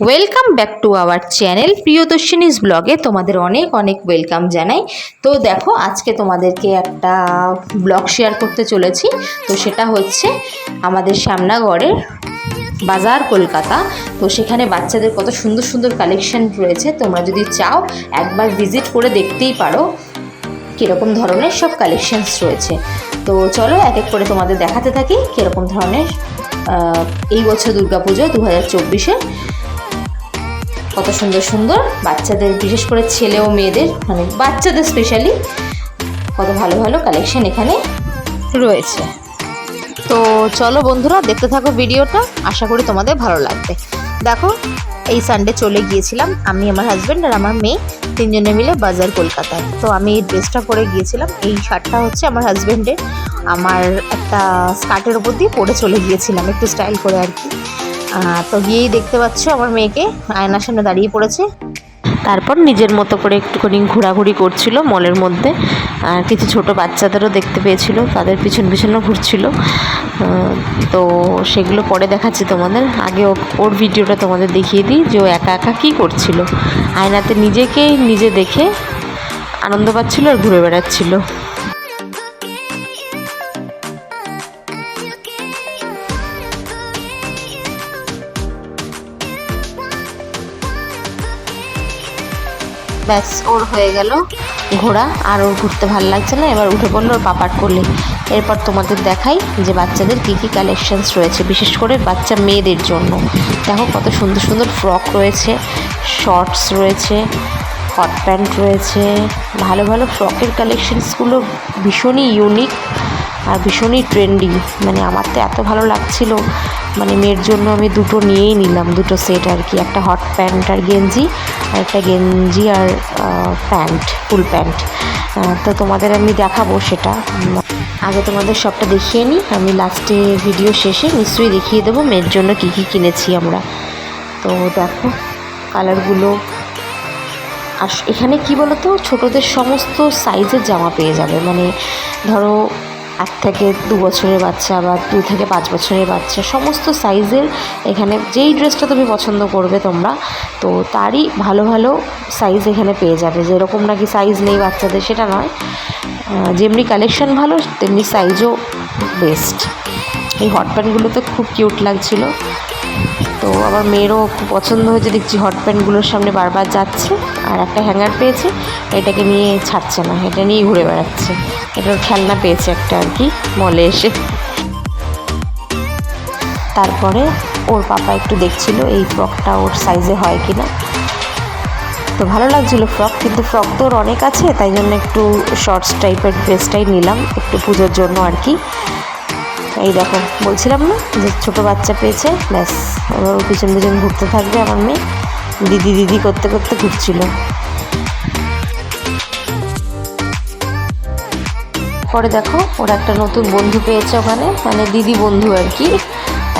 Welcome back to our channel Priyadarshini's ব্লগে তোমাদের অনেক অনেক ওয়েলকাম জানাই। তো দেখো, আজকে তোমাদেরকে একটা ব্লগ শেয়ার করতে চলেছি। তো সেটা হচ্ছে আমাদের শ্যামনাগড়ের বাজার কলকাতা। তো সেখানে বাচ্চাদের কত সুন্দর সুন্দর কালেকশন রয়েছে। তোমরা যদি চাও, একবার ভিজিট করে দেখতেই পারো কীরকম ধরনের সব কালেকশনস রয়েছে। তো চলো, এক এক করে তোমাদের দেখাতে থাকি কীরকম ধরনের এই বছর দুর্গাপুজো দু হাজার চব্বিশে। কত সুন্দর সুন্দর বাচ্চাদের, বিশেষ করে ছেলে ও মেয়েদের মানে বাচ্চাদের স্পেশালি কত ভালো ভালো কালেকশন এখানে রয়েছে। তো চলো বন্ধুরা, দেখতে থাকো ভিডিওটা, আশা করি তোমাদের ভালো লাগবে। দেখো, এই সানডে চলে গিয়েছিলাম, আমি, আমার হাজব্যান্ড আর আমার মেয়ে তিনজনে মিলে বাজার কলকাতায়। তো আমি এই ড্রেসটা পরে গিয়েছিলাম, এই শার্টটা হচ্ছে আমার হাজব্যান্ডের আমার একটা স্কার্টের ওপর দিয়ে পরে চলে গিয়েছিলাম, একটু স্টাইল করে আর কি। তো গিয়েই দেখতে পাচ্ছ আমার মেয়েকে, আয়নার সামনে দাঁড়িয়ে পড়েছে। তারপর নিজের মতো করে একটুখানি ঘোরাঘুরি করছিল মলের মধ্যে। আর কিছু ছোট বাচ্চাদেরও দেখতে পেয়েছিল, তাদের পিছন পিছনও ঘুরছিল। তো সেগুলো পরে দেখাচ্ছি তোমাদের। আগে ওর ভিডিওটা তোমাদের দেখিয়ে দিই যে ও একা একা কী করছিল। আয়নাতে নিজেকেই নিজে দেখে আনন্দ পাচ্ছিল আর ঘুরে বেড়াচ্ছিল। ব্যাস, ওর হয়ে গেল ঘোড়া, আর ওর ঘুরতে ভালো লাগছে না। এবার উঠে পড়ল ওর পাপার কোলে। এরপর তোমাদের দেখাই যে বাচ্চাদের কী কী কালেকশানস রয়েছে, বিশেষ করে বাচ্চা মেয়েদের জন্য। দেখো কত সুন্দর সুন্দর ফ্রক রয়েছে শর্টস রয়েছে হট প্যান্ট রয়েছে। ভালো ভালো ফ্রকের কালেকশানসগুলো ভীষণই ইউনিক আর ভীষণই ট্রেন্ডি মানে আমার তো এত ভালো লাগছিল। মানে মেয়ের জন্য আমি দুটো নিয়েই নিলাম, দুটো সেট আর কি। একটা হট প্যান্ট আর গেঞ্জি, আর একটা গেঞ্জি আর প্যান্ট ফুল প্যান্ট তো তোমাদের আমি দেখাবো সেটা। আগে তোমাদের সবটা দেখিয়ে নিই। আমি লাস্টে ভিডিও শেষে নিশ্চয়ই দেখিয়ে দেবো মেয়ের জন্য কী কী কিনেছি আমরা। তো দেখো কালারগুলো আর এখানে কি বলতো, ছোটদের সমস্ত সাইজের জামা পেয়ে যাবে। মানে ধরো এক থেকে দু বছরের বাচ্চা বা দু থেকে পাঁচ বছরের বাচ্চা, সমস্ত সাইজের এখানে যেই ড্রেসটা তুমি পছন্দ করবে তোমরা, তো তারই ভালো ভালো সাইজ এখানে পেয়ে যাবে। যেরকম নাকি সাইজ নেই বাচ্চাদের, সেটা নয়। যেমনি কালেকশন ভালো, তেমনি সাইজও বেস্ট এই হট প্যান্টগুলো তো খুব কিউট লাগছিল। তো আমার মেয়েরও খুব পছন্দ হয়েছে, দেখছি হট প্যান্টগুলোর সামনে বারবার যাচ্ছে আর একটা হ্যাঙ্গার পেয়েছে, এটাকে নিয়ে ছাড়ছে না, এটা নিয়েই ঘুরে বেড়াচ্ছে। এটার খেলনা পেয়েছে একটা আর কি মলে এসে। তারপরে ওর পাপা একটু দেখছিল এই ফ্রকটা ওর সাইজে হয় কি না তো ভালো লাগছিল ফ্রক কিন্তু ফ্রক তো ওর অনেক আছে, তাই জন্য একটু শর্টস টাইপের ড্রেসটাই নিলাম, একটু পুজোর জন্য আর কি। এই দেখো, বলছিলাম না যে ছোট বাচ্চা পেয়েছে, ব্যাস, এবার পিছন পিছন ঘুরতে থাকবে, আমার মেয়ে দিদি দিদি করতে করতে ঘুরছিল। পরে দেখো, ওর একটা নতুন বন্ধু পেয়েছে ওখানে মানে দিদি বন্ধু আর কি।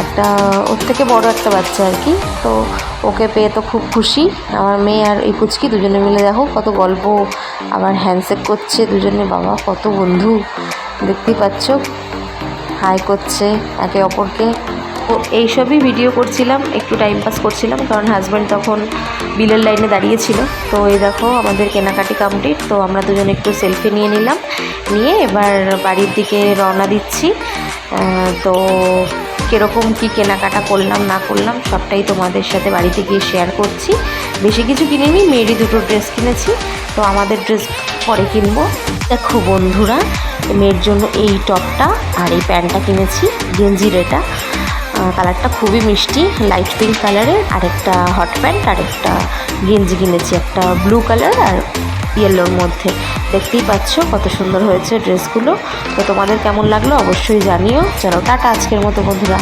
একটা, ওর থেকে বড় একটা বাচ্চা আর কি, তো ওকে পেয়ে তো খুব খুশি। আমার মেয়ে আর এই পুচকি দুজনে মিলে দেখো, কত গল্প, আবার হ্যান্ডশেক করছে দুজনে, বাবা কত বন্ধু, দেখতেই পাচ্ছ। হাই করছে একে অপরকে। তো এইসবই ভিডিও করছিলাম, একটু টাইম পাস করছিলাম, কারণ হাজব্যান্ড তখন বিলের লাইনে দাঁড়িয়েছিল তো এই দেখো, আমাদের কেনাকাটি কমপ্লিট তো আমরা দুজন একটু সেলফি নিয়ে নিলাম। নিয়ে এবার বাড়ির দিকে রওনা দিচ্ছি। তো কীরকম কী কেনাকাটা করলাম, না করলাম, সবটাই তোমাদের সাথে বাড়িতে গিয়ে শেয়ার করছি। বেশি কিছু কিনিনি, মেয়েরই দুটো ড্রেস কিনেছি। তো আমাদের ড্রেস পরে কিনবো। দেখো বন্ধুরা, মেয়ের জন্য এই টপটা আর এই প্যান্টটা কিনেছি গেঞ্জির এটা কালারটা খুবই মিষ্টি লাইট পিঙ্ক কালারের আর একটা হট প্যান্ট আর একটা গেঞ্জি কিনেছি, একটা ব্লু কালার আর ইয়েলোর মধ্যে। দেখতেই পাচ্ছ কত সুন্দর হয়েছে ড্রেসগুলো তো তোমাদের কেমন লাগল অবশ্যই জানিও। চলো, টাটা আজকের মতো বন্ধুরা।